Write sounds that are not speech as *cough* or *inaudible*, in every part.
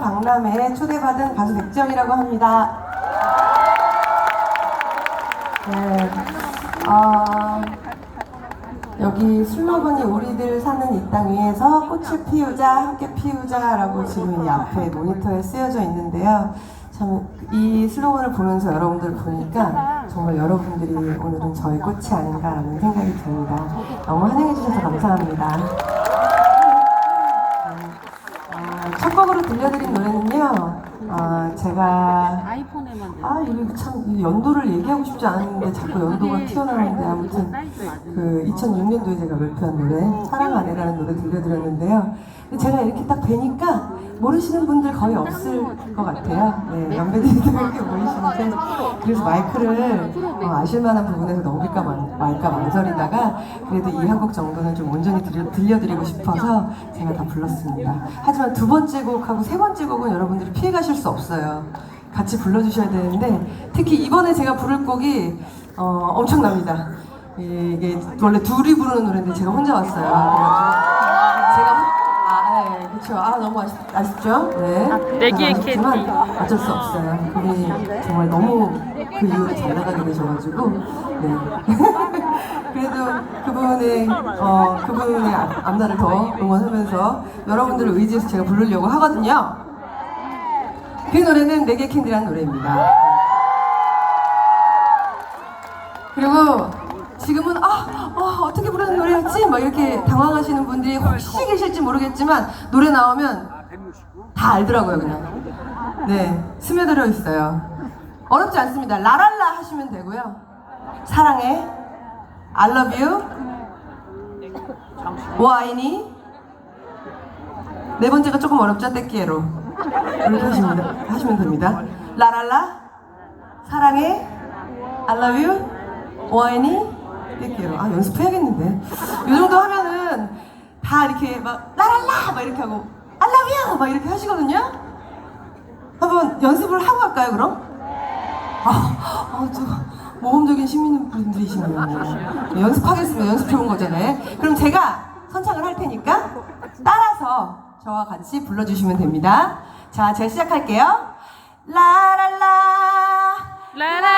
박람회에 초대받은 가수 백지영이라고 합니다. 네. 아, 여기 슬로건이 우리들 사는 이 땅 위에서 꽃을 피우자, 함께 피우자라고 지금 이 앞에 모니터에 쓰여져 있는데요. 참 이 슬로건을 보면서 여러분들 보니까 정말 여러분들이 오늘은 저의 꽃이 아닌가라는 생각이 듭니다. 너무 환영해 주셔서 감사합니다. 들려드린 노래는요. 아, 제가 아이폰에만 아 이거 참이 연도를 얘기하고 싶지 않은데 자꾸 연도가 튀어나오는데 아무튼 그 2006년도에 제가 발표한 노래 사랑 아내라는 노래 들려드렸는데요. 근데 제가 이렇게 딱 뵈니까 모르시는 분들 거의 없을 것 같아요. 네, 연배들이 이렇게 보이시는데 그래서 마이크를 어, 아실 만한 부분에서 넘길까 말- 말까 망설이다가 그래도 이 한 곡 정도는 좀 온전히 들려, 들려 드리고 싶어서 제가 다 불렀습니다. 하지만 두 번째 곡하고 세 번째 곡은 여러분들이 피해가실 수 없어요. 같이 불러주셔야 되는데 특히 이번에 제가 부를 곡이 어, 엄청납니다. 이게 원래 둘이 부르는 노래인데 제가 혼자 왔어요. 제가 네, 그렇죠. 아 너무 아쉽, 아쉽죠? 네. 내기의 아쉽지만 캔디. 어쩔 수 없어요. 그분이 정말 너무 그 이후로 잘 나가게 되셔가지고 네. *laughs* 그래도 그분의 어 그분의 앞- 앞날을 더 응원하면서 여러분들을 의지해서 제가 부르려고 하거든요. 그 노래는 내게 캔디라는 노래입니다. 그리고 지금은 아, 아, 어떻게 부르는 노래였지? 막 이렇게 당황하시는 분들이 혹시 계실지 모르겠지만 노래 나오면 다 알더라고요 그냥. 네, 스며들어 있어요. 어렵지 않습니다. 라랄라 하시면 되고요. 사랑해, I love you, 와인이 네 번째가 조금 어렵죠? 떼끼에로 이렇게 하시면, 하시면 됩니다. 라랄라, 사랑해, I love you, 와인이 떼끼에로 아 연습해야겠는데 이 정도 하면은 다 이렇게 막 라랄라 막 이렇게 하고 you 막 이렇게 하시거든요. 한번 연습을 하고 갈까요 그럼? 아, 아, 저 모범적인 시민분들이시네요. 네, 연습하겠습니다. 연습 좋은 거잖아요. 그럼 제가 선창을 할 테니까 따라서 저와 같이 불러주시면 됩니다. 자, 제가 시작할게요. 라랄라 라 라라라라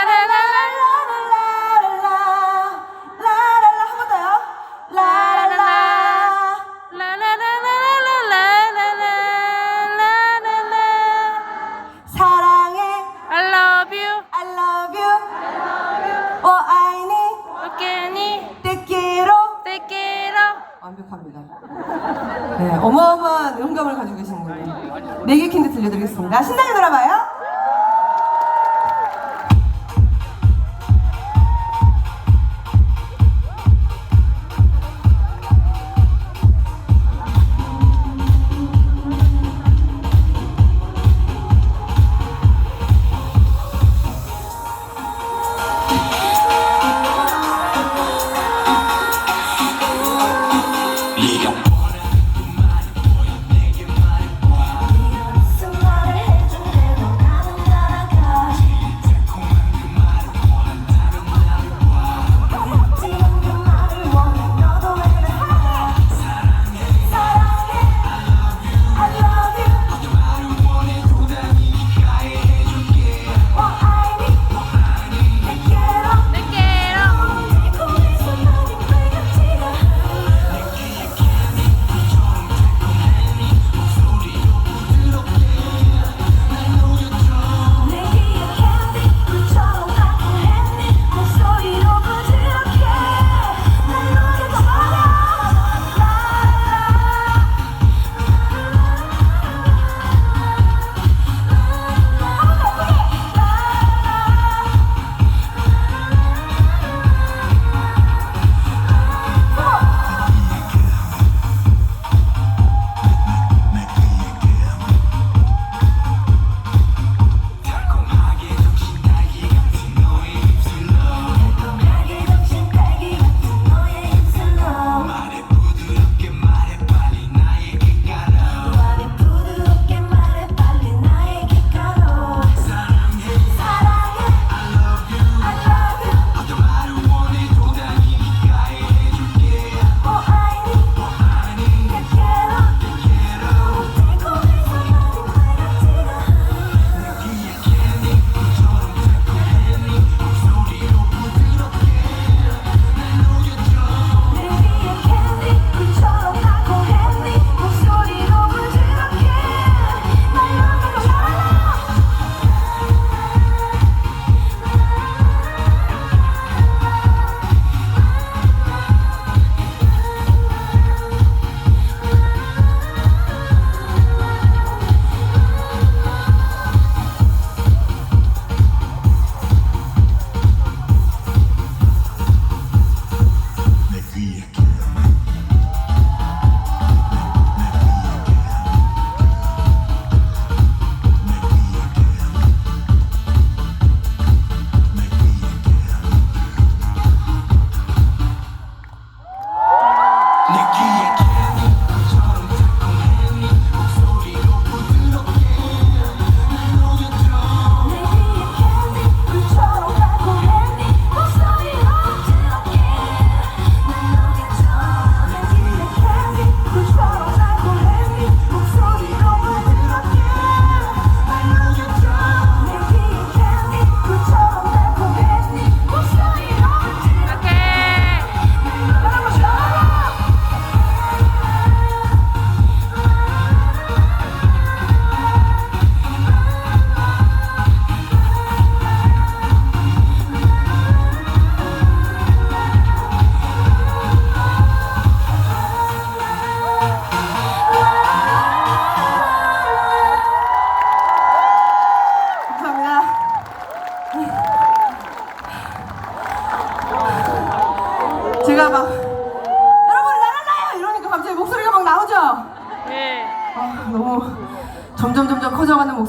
네, 어마어마한 음감을 가지고 계신 분이 네개 캔디 들려드리겠습니다. 신나게 놀아봐요.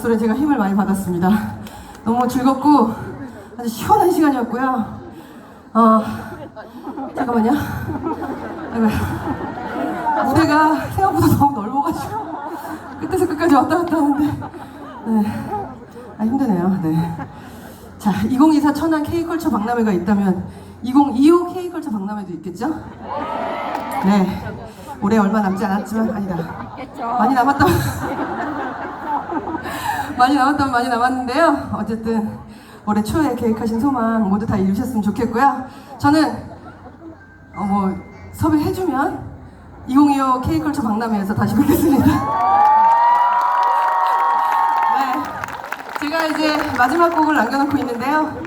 목소리에 제가 힘을 많이 받았습니다. 너무 즐겁고 아주 시원한 시간이었고요. 어, 잠깐만요. 무대가 생각보다 너무 넓어가지고 끝에서 끝까지 왔다 갔다 하는데 네. 아 힘드네요. 네. 자, 2024 천안 K컬처 박람회가 있다면 2025 K컬처 박람회도 있겠죠? 네. 올해 얼마 남지 않았지만 아니다. 많이 남았다. 많이 남았다면 많이 남았는데요. 어쨌든 올해 초에 계획하신 소망 모두 다 이루셨으면 좋겠고요. 저는 어 뭐 섭외해주면 2025 K컬처 박람회에서 다시 뵙겠습니다. 네. 제가 이제 마지막 곡을 남겨놓고 있는데요.